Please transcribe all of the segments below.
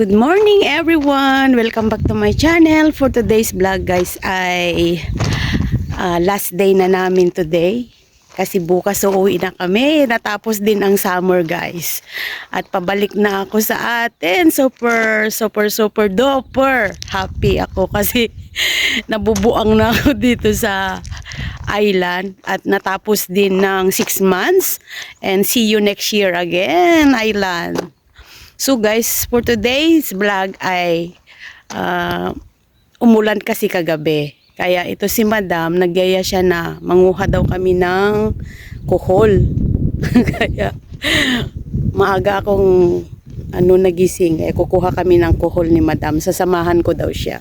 Good morning everyone! Welcome back to my channel. For today's vlog guys ay ah, last day na namin today. Kasi bukas uuwi na kami. Natapos din ang summer guys. At pabalik na ako sa atin. Super, super, super duper happy ako kasi nabubuang na ako dito sa island at natapos din ng 6 months and see you next year again island. So guys, for today's vlog ay ah, umulan kasi kagabi. Kaya ito si Madam, nagyaya siya na manguha daw kami ng kuhol. Kaya maaga akong ano nagising, eh kukuha kami ng kuhol ni Madam. Sasamahan ko daw siya.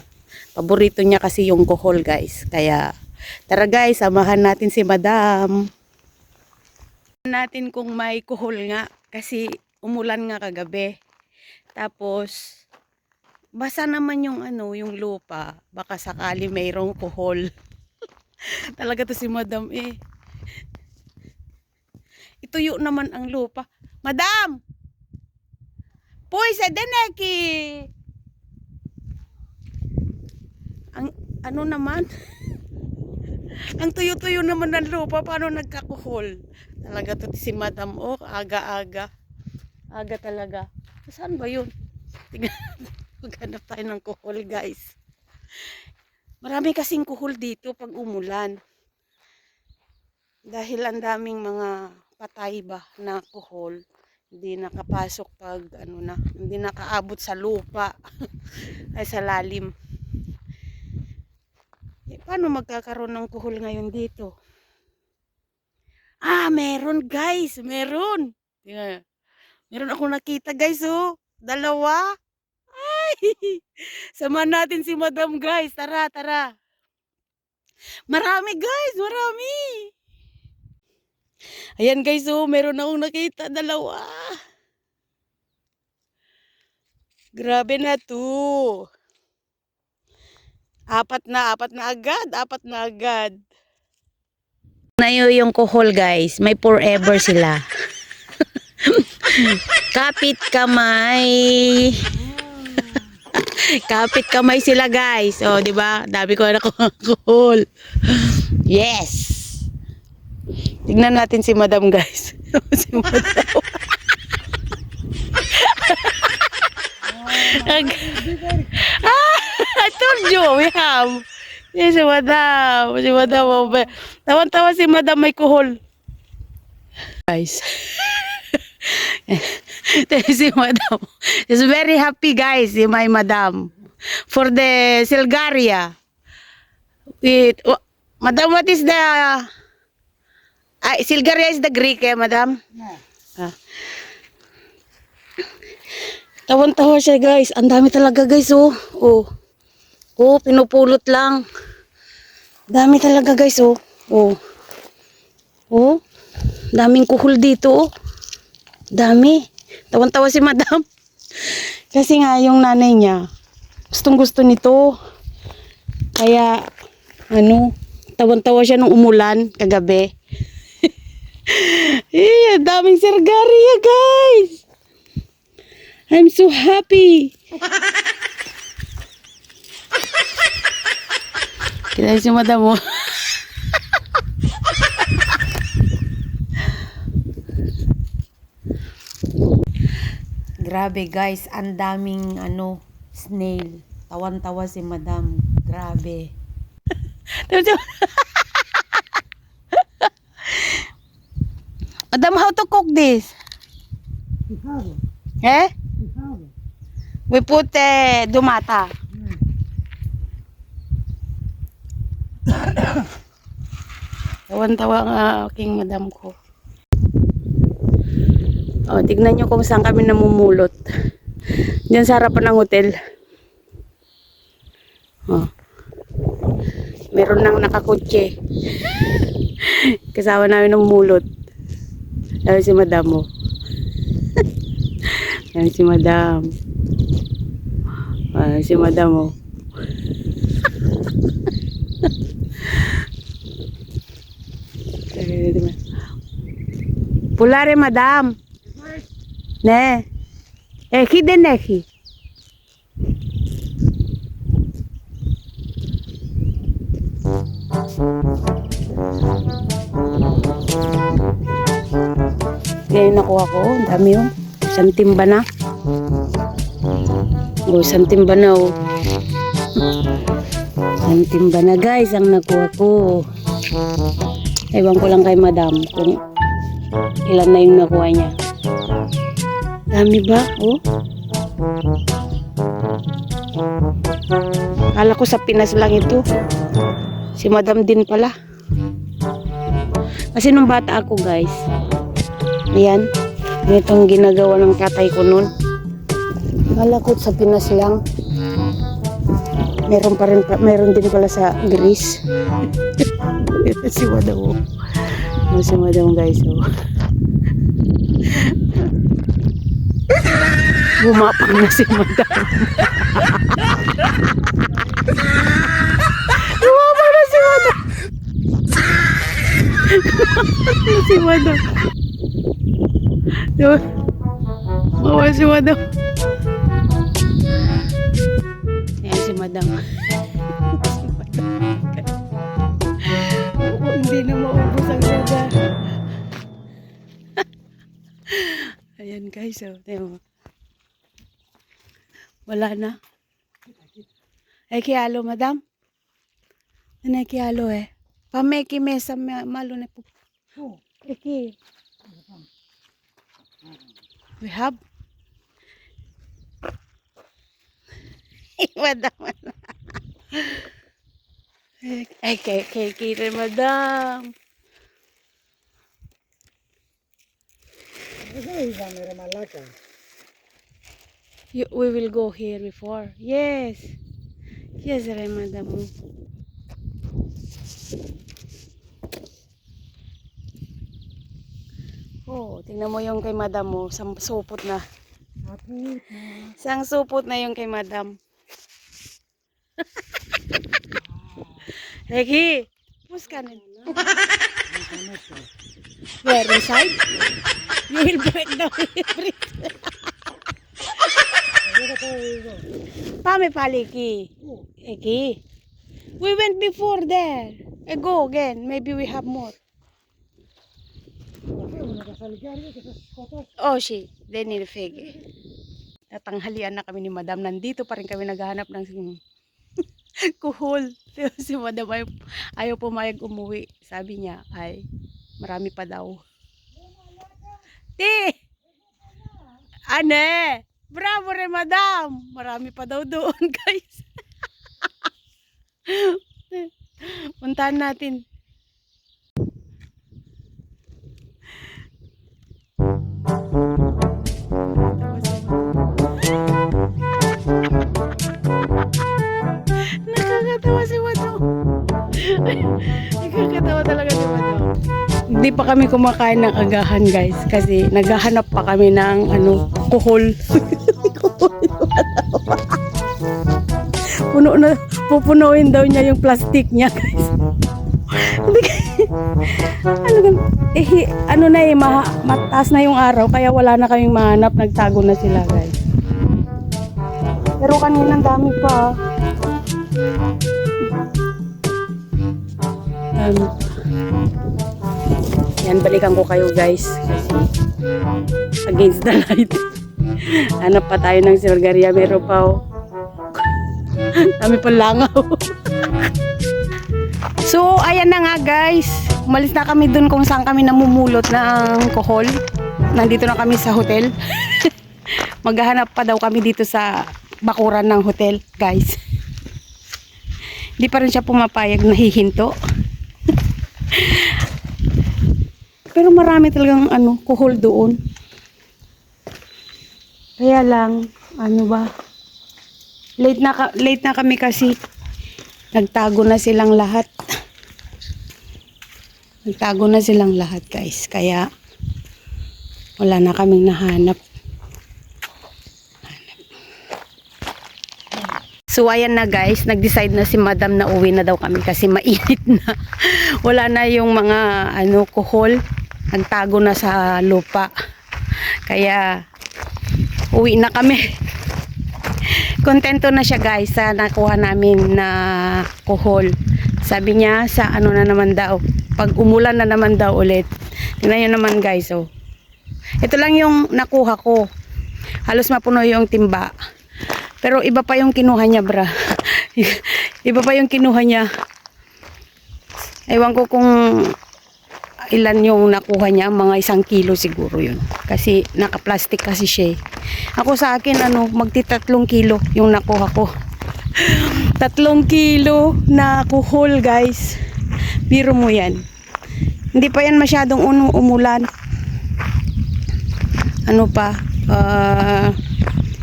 Paborito niya kasi yung kuhol guys. Kaya tara guys, samahan natin si Madam. Natin kung may kuhol nga kasi umulan nga kagabi. Tapos, basa naman yung ano, yung lupa. Baka sakali mayroong kuhol. Talaga to si Madam eh. Ituyo naman ang lupa. Madam! Puy, sa deneki! Ang, ano naman? ang tuyo-tuyo naman ng lupa. Paano nagkakuhol? Talaga to si Madam. Oh, aga-aga. Aga talaga. Saan ba yun? Tingnan Maghanap tayo ng kuhol, guys. Marami kasing kuhol dito pag umulan. Dahil ang daming mga patay ba na kuhol. Hindi nakapasok pag ano na, hindi nakaabot sa lupa ay sa lalim. Eh, paano magkakaroon ng kuhol ngayon dito? Ah, meron guys, meron. Tingnan. Meron ako nakita guys oh. Dalawa. Ay! Samahan natin si Madam guys. Tara, tara. Marami guys, marami. Ayan guys oh, meron akong nakita. Dalawa. Grabe na to. Apat na, apat na agad, apat na agad. Na yung kuhol guys, may forever sila. Kapit kamay. Kapit kamay sila, guys. Oh, 'di ba? Dami ko na kuhol. Yes. Tingnan natin si Madam, guys. si Madam. Ah, I told you, we have. Yes, si Madam. Si Madam. oh, Tawan-tawa si Madam may kuhol. Guys. si madam. Is very happy guys, si my madam. For the Silgaria. It, wa- madam, what is the... Ah, Silgaria is the Greek eh, madam? Ah. Tawan-tawa siya guys. Ang dami talaga guys oh. Oh. Oh, pinupulot lang. Dami talaga guys oh. Oh. Oh. Daming kuhol dito oh. Dami. Tawan-tawa si madam. Kasi nga, yung nanay niya, gustong gusto nito. Kaya, ano, tawan-tawa siya nung umulan kagabi. eh, daming sergaria, guys. I'm so happy. Kaya si madam mo. Grabe guys, ang daming ano, snail. Tawan-tawa si madam. Grabe. madam, how to cook this? Eh? We put eh, dumata. Tawan-tawa ang aking madam ko. Oh, tignan nyo kung saan kami namumulot. Diyan sa harapan ng hotel. Oh. Meron nang nakakutse. Kasama namin namumulot. Sabi si madam mo. Yan si madam. Ah, si madam mo. Pulare madam. Ναι. Έχει δεν έχει. Ngayon nakuha ko. Oh, ang dami yun. Isang timba na. O, isang timba na o. Isang timba na guys ang nakuha ko. Ewan ko lang kay madam kung ilan na yung nakuha niya. Dami ba? Oh. Kala ko sa Pinas lang ito. Si madam din pala. Kasi nung bata ako guys, ayan, ganitong ginagawa ng tatay ko noon. Kala ko sa Pinas lang. Meron pa rin, meron din pala sa Greece. Ito si Madam. Ito si Madam guys. Oh. Bumapang na si Madam. Bumapang na si Madam. Bumapang na si Madam. Diba? Bumapang si Madam. Ayan si Madam. Oo, hindi na maubos ang daga. Ayan guys, oh. Mo. Wala na. Ay, kiyalo, madam. Ano ay kiyalo eh? Pameki mesa ma- malo na po. Eki. We have. madam. Ay, kay, kay, kay, madam. You, we will go here before. Yes. Yes, Ray, madam. Oh, tingnan mo yung kay madam mo. Sam supot na. Sang supot na yung kay madam. Regi, who's kanin? Where inside? You will break down everything. Pame paliki. Eki. We went before there. Eh, go again. Maybe we have more. Oh, she. They need a fig. Natanghalian na kami ni Madam. Nandito pa rin kami naghahanap ng kuhol. si Madam ay, ayaw pumayag umuwi. Sabi niya ay marami pa daw. Ti! Ane! Bravo rin, Madam! Marami pa daw doon, guys. Puntahan natin. Nakakatawa si Madam. Nakakatawa talaga si Madam. Hindi pa kami kumakain ng agahan guys kasi naghahanap pa kami ng ano, Madam. Puno na, pupunuin daw niya yung plastic niya guys. Ano, eh, ano na eh, ma, mataas na yung araw kaya wala na kaming mahanap, nagtago na sila guys. Pero kanina dami pa. pa. Yan, balikan ko kayo guys. Against the light. Hanap pa tayo ng silgaria. Meron pa oh. Dami pa langaw. so, ayan na nga guys. Umalis na kami dun kung saan kami namumulot ng kohol. Nandito na kami sa hotel. Maghahanap pa daw kami dito sa bakuran ng hotel, guys. Hindi pa rin siya pumapayag na hihinto. Pero marami talagang ano, kuhol doon. Kaya lang, ano ba? Late na, late na kami kasi nagtago na silang lahat. Nagtago na silang lahat, guys. Kaya wala na kaming nahanap. So ayan na guys, nag-decide na si Madam na uwi na daw kami kasi mainit na. Wala na yung mga ano kuhol, nagtago na sa lupa. Kaya uwi na kami. Kontento na siya guys sa nakuha namin na kuhol. Sabi niya sa ano na naman daw. Pag umulan na naman daw ulit. Tingnan naman guys, oh. Ito lang yung nakuha ko. Halos mapuno yung timba. Pero iba pa yung kinuha niya, bra. iba pa yung kinuha niya. Ewan ko kung ilan yung nakuha niya, mga isang kilo siguro yun. Kasi naka-plastic kasi siya eh. Ako sa akin, ano, magtitatlong kilo yung nakuha ko. Tatlong kilo na kuhol, guys. Biro mo yan. Hindi pa yan masyadong uno umulan. Ano pa? Ah,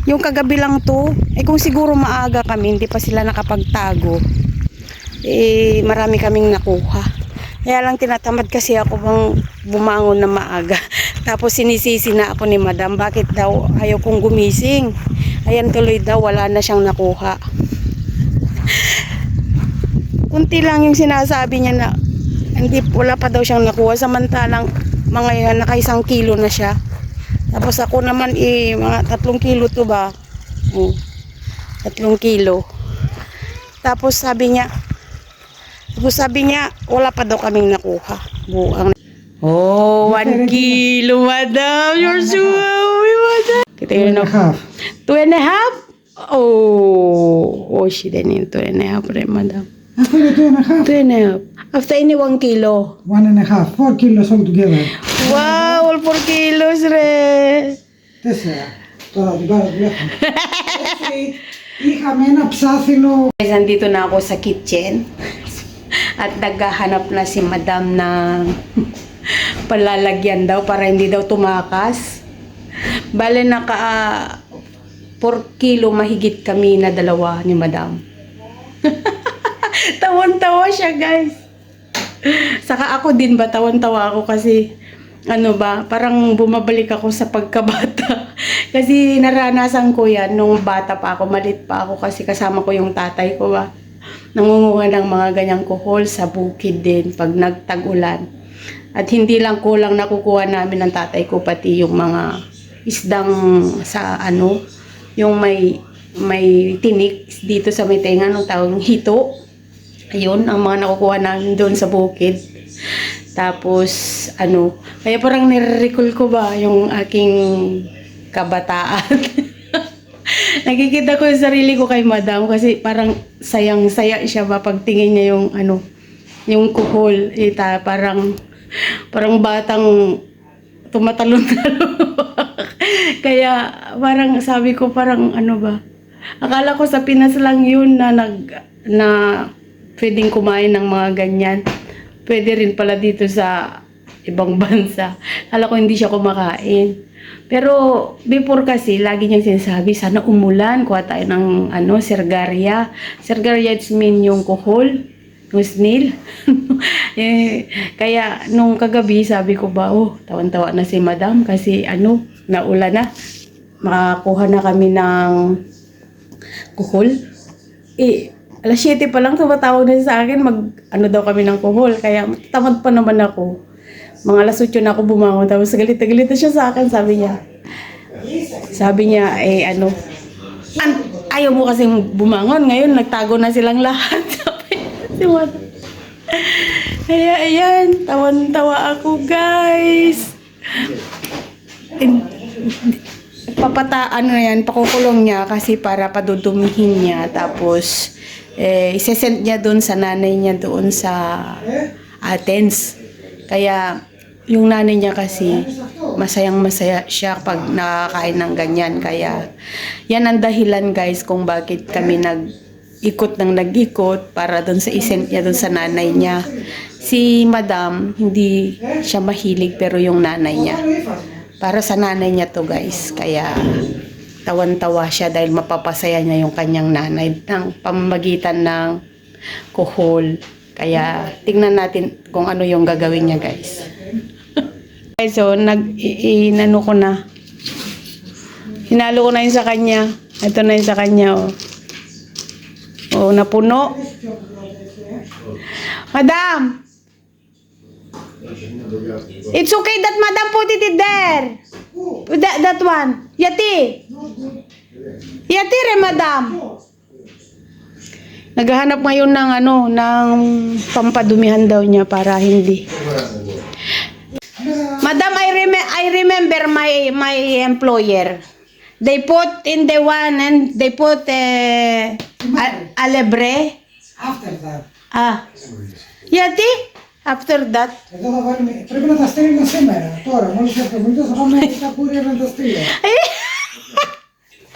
yung kagabi lang to, eh kung siguro maaga kami, hindi pa sila nakapagtago. Eh, marami kaming nakuha. Kaya lang tinatamad kasi ako bang bumangon na maaga. Tapos sinisisi na ako ni madam, bakit daw ayaw kong gumising. Ayan tuloy daw, wala na siyang nakuha. Kunti lang yung sinasabi niya na hindi wala pa daw siyang nakuha samantalang mga yan naka isang kilo na siya. Tapos ako naman eh mga tatlong kilo to ba? Oh, tatlong kilo. Tapos sabi niya, tapos sabi niya, wala pa daw kaming nakuha. Buang. Oh, one kilo, madam. You're so happy, madam. Kita yun and a ako. half. Two and a half? Oh, oh, she didn't two and a half, right, madam. After the two and a half, Two and a half. After any one kilo. one and a half, four kilos altogether. Wow, all four kilos, re. Τέσσερα. Τώρα την πάρω τηλέφωνο. Έτσι, είχαμε ένα ψάθινο Guys, nandito na ako sa kitchen. At naghahanap na si madam ng palalagyan daw para hindi daw tumakas. Bale, naka 4 kilo mahigit kami na dalawa ni madam. Tawan-tawa siya, guys. Saka ako din ba, tawan-tawa ako kasi ano ba, parang bumabalik ako sa pagkabata. kasi naranasan ko yan nung bata pa ako, malit pa ako kasi kasama ko yung tatay ko ba. Nangunguha ng mga ganyang kuhol sa bukid din pag nagtag-ulan. At hindi lang kulang nakukuha namin ng tatay ko pati yung mga isdang sa ano, yung may may tinik dito sa may tenga ng tawag hito. Ayun, ang mga nakukuha namin doon sa bukid. Tapos, ano, kaya parang nire-recall ko ba yung aking kabataan. Nakikita ko yung sarili ko kay madam kasi parang sayang-saya siya ba pag tingin niya yung ano, yung kuhol. Ita, parang, parang batang tumatalon-talon. Kaya parang sabi ko parang ano ba, akala ko sa Pinas lang yun na nag, na pwedeng kumain ng mga ganyan. Pwede rin pala dito sa ibang bansa. Akala ko hindi siya kumakain. Pero before kasi, lagi niyang sinasabi, sana umulan, kuha tayo ng ano, sergaria. Sergaria it's mean yung kuhol, yung snail. eh, kaya nung kagabi, sabi ko ba, oh, tawan-tawa na si madam kasi ano, naulan na. Makakuha na kami ng kuhol. Eh, alas 7 pa lang tumatawag na sa akin, mag, ano daw kami ng kuhol. Kaya tamad pa naman ako. Mga alas 8 na ako bumangon. Tapos galit na galit na siya sa akin, sabi niya. Sabi niya, eh ano, an- ayaw mo kasi bumangon. Ngayon, nagtago na silang lahat. Si Mata. Kaya ayan, tawan-tawa ako guys. Papata ano yan, pakukulong niya kasi para padudumihin niya tapos eh isesend niya doon sa nanay niya doon sa Athens. Kaya yung nanay niya kasi masayang masaya siya pag nakakain ng ganyan. Kaya yan ang dahilan guys kung bakit kami nag ikot ng nag-ikot para doon sa isend niya doon sa nanay niya. Si madam, hindi siya mahilig pero yung nanay niya. Para sa nanay niya to guys. Kaya tawan-tawa siya dahil mapapasaya niya yung kanyang nanay ng pamamagitan ng kuhol. Kaya tingnan natin kung ano yung gagawin niya guys. guys, so nag inano ko na. Hinalo ko na yun sa kanya. Ito na yun sa kanya oh. Oh, napuno. Madam! It's okay that madam put it there. That, that one. Yati. Yati re madam. Naghahanap ngayon ng ano, ng pampadumihan daw niya para hindi. Madam, I, rem- I remember my my employer. They put in the one and they put uh, a- alebre. After that. Ah. Yati? After that. E dopo farmi, prima da stare in sembra, ora non so che molto sono me sta pure in da stare. Ay, Eh?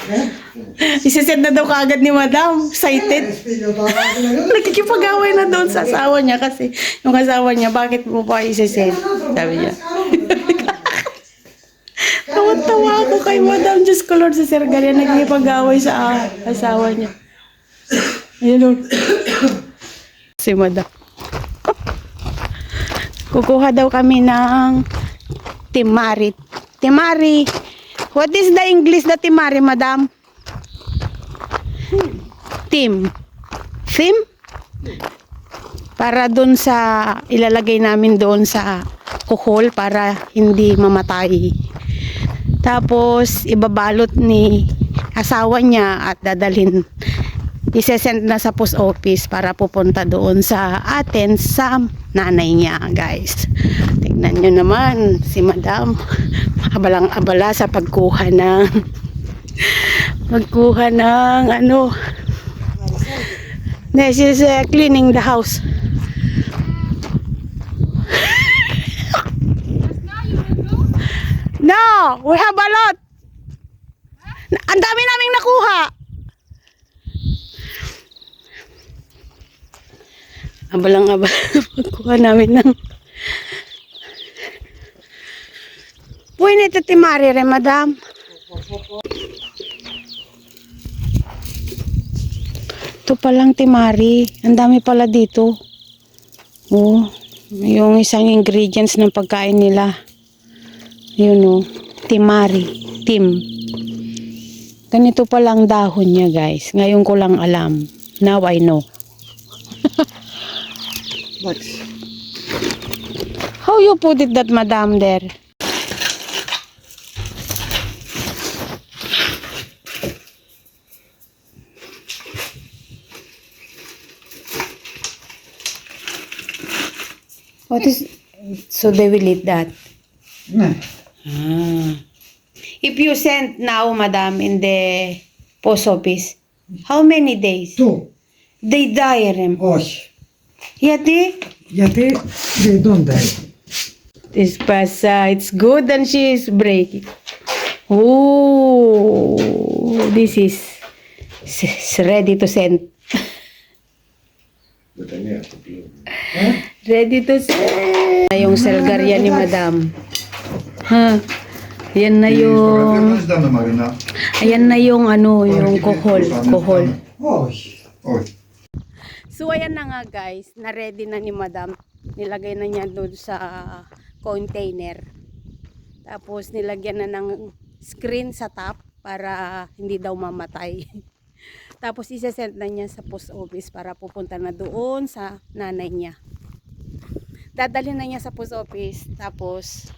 isisend na daw kaagad ni Madam. Excited. Nakikipag-away na doon sa asawa niya kasi yung asawa niya, bakit mo pa isisend? Sabi niya. Tawa-tawa ako kay Madam. Diyos ko Lord sa Sir Galia, nagkikipag-away sa asawa niya. Ayun Lord. si Madam. Kukuha daw kami ng timari. Timari. What is the English na timari, Madam? Tim. Thim? Para doon sa ilalagay namin doon sa kuhol para hindi mamatay. Tapos ibabalot ni asawa niya at dadalhin isesend na sa post office para pupunta doon sa atin sa nanay niya guys tingnan nyo naman si madam abalang abala sa pagkuha ng pagkuha ng ano No, she's uh, cleaning the house. no, we have a lot. Ang dami naming nakuha. Abalang abala pagkuha namin ng Pwede ito timari rin, madam. Ito palang timari. Ang dami pala dito. Oh, yung isang ingredients ng pagkain nila. Yun oh, timari. Tim. Ganito palang dahon niya guys. Ngayon ko lang alam. Now I know. Max. How you put it that madam there? What is so they will eat that? Ne. Ah. If you send now, madam, in the post office, how many days? Tu, They die, Rem. Ja ti, they don't die. This pasa, it's good and she is breaking. Oh, this is s- ready to send. Eh? Ready to send. Yung selgaria ni madam. Ha? Yan na yung, ayan na yung ano, yung kohol, kohol. Oš. So ayan na nga guys, na-ready na ni Madam. Nilagay na niya doon sa container. Tapos nilagyan na ng screen sa top para hindi daw mamatay. Tapos isesend na niya sa post office para pupunta na doon sa nanay niya. Dadalhin na niya sa post office. Tapos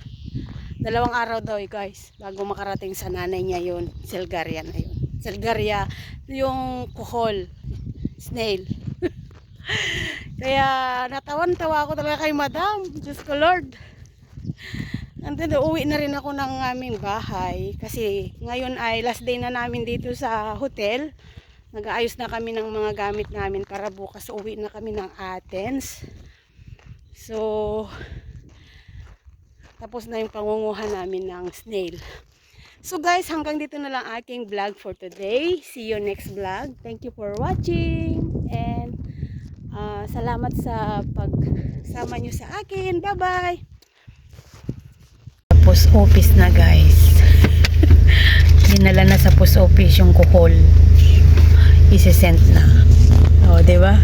dalawang araw daw eh guys bago makarating sa nanay niya yun. Selgaria na yun. Selgaria yung kuhol. Snail. Kaya natawan-tawa ako talaga kay madam. Diyos ko Lord. And then uwi na rin ako ng aming bahay. Kasi ngayon ay last day na namin dito sa hotel. Nag-aayos na kami ng mga gamit namin para bukas uwi na kami ng Athens. So, tapos na yung pangunguha namin ng snail. So guys, hanggang dito na lang aking vlog for today. See you next vlog. Thank you for watching. And ah, salamat sa pagsama nyo sa akin. Bye-bye! Post office na guys. Dinala na sa post office yung kuhol. Isesend na. O, di ba?